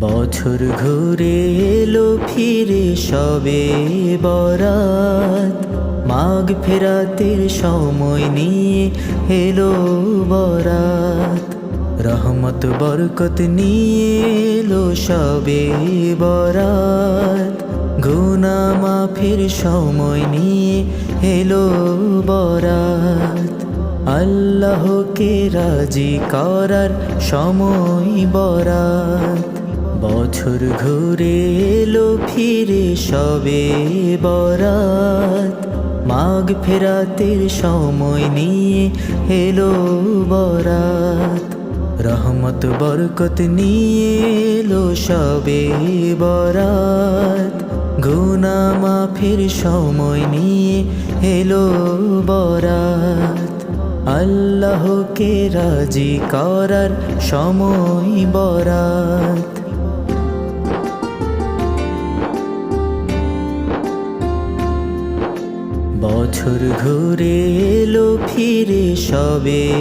বছর ঘুরে এলো ফিরে সবে বরাত। মাঘ ফেরাতের সময় নিয়ে এলো বরাত। রহমত, বরকত নিয়ে এলো সবে বরাত। গুনা মাফির সময় নিয়ে এলো বরাত। আল্লাহকে রাজি করার সময় বরাত। বছর ঘুরে এলো ফিরে সবে বরাত। মাঘ ফেরাতের সময় নিয়ে এলো বরাত। রহমত, বরকত নিয়ে এলো সবে বরাত। গুনা মাফির সময় নিয়ে এলো বরাত। আল্লাহকে রাজি করার সময় বরাত। বছর ঘুরে এলো ফিরে সবে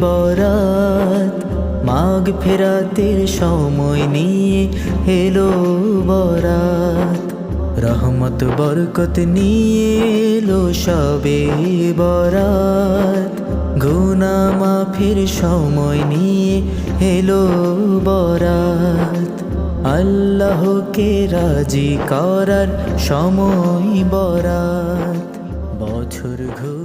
বরাত। মাঘ ফেরাতের সময় নিয়ে এলো বরাত। রহমত, বরকত নিয়ে এলো সবে বরাত। গুনা মাফির সময় নিয়ে এলো বরাত। আল্লাহকে রাজি করার সময় বরাত। ঘুরে